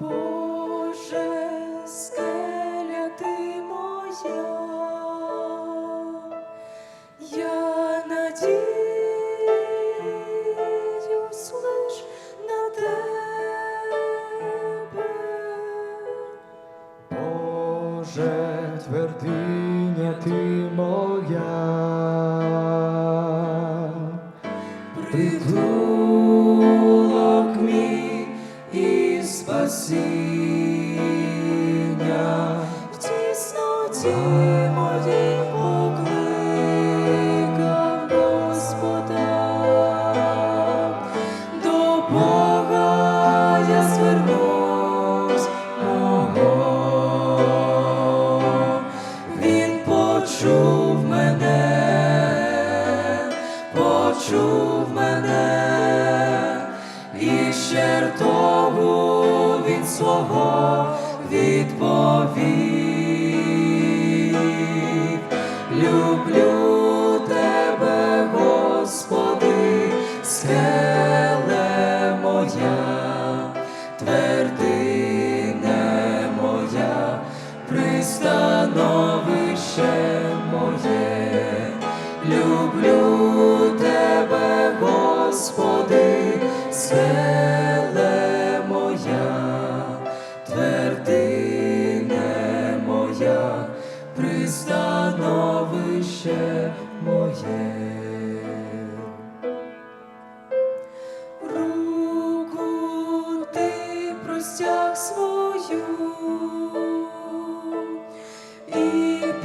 Боже, скеля ти моя, я надіюсь лиш на тебе. Боже, твердиня ти моя, притулок мій спасіння. В тісноті моїй покликав Господа, до Бога я звернусь. Він почув мене, почув пристановище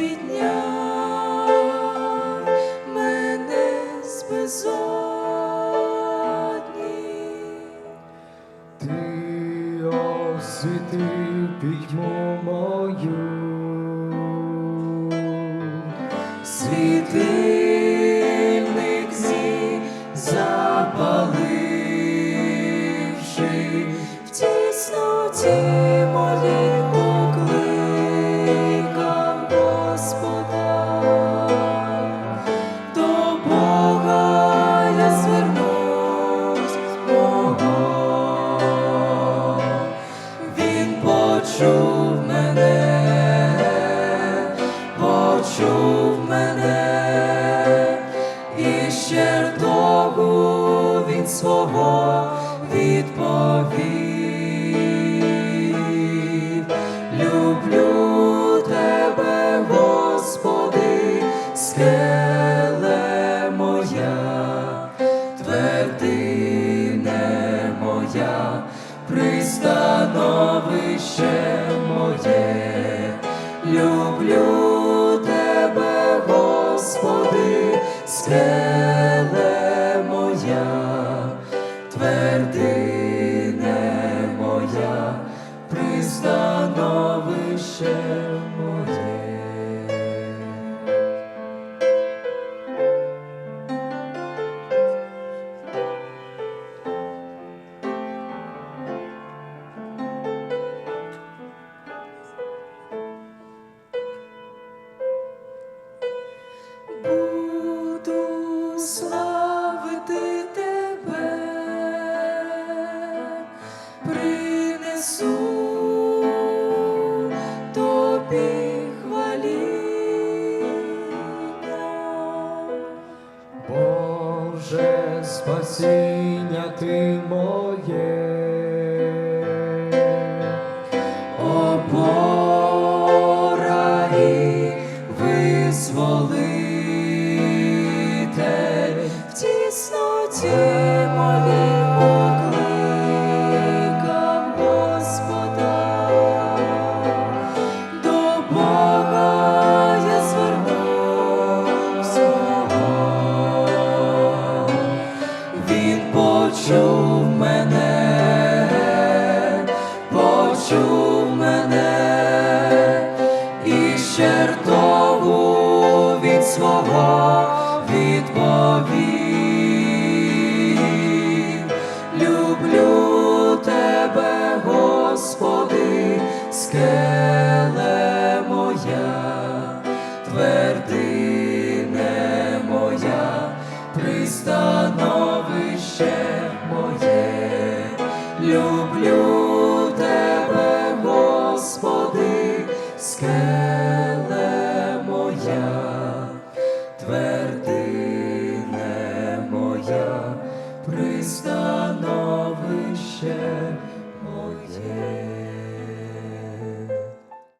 підняв мене з. Ти освітив мою, Світильник почув мене, почув мене, і ще ртову від свого відповів. Люблю тебе, Господи, скеле пристановище моє, люблю тебе, Господи, скеле моя, твердине моя, пристановище моє. Принесу тобі хваління. Боже, спасіння ти моє. Почув мене, почув мене, і ще ртову від свого відповів. Люблю тебе, Господи, скеле muerte.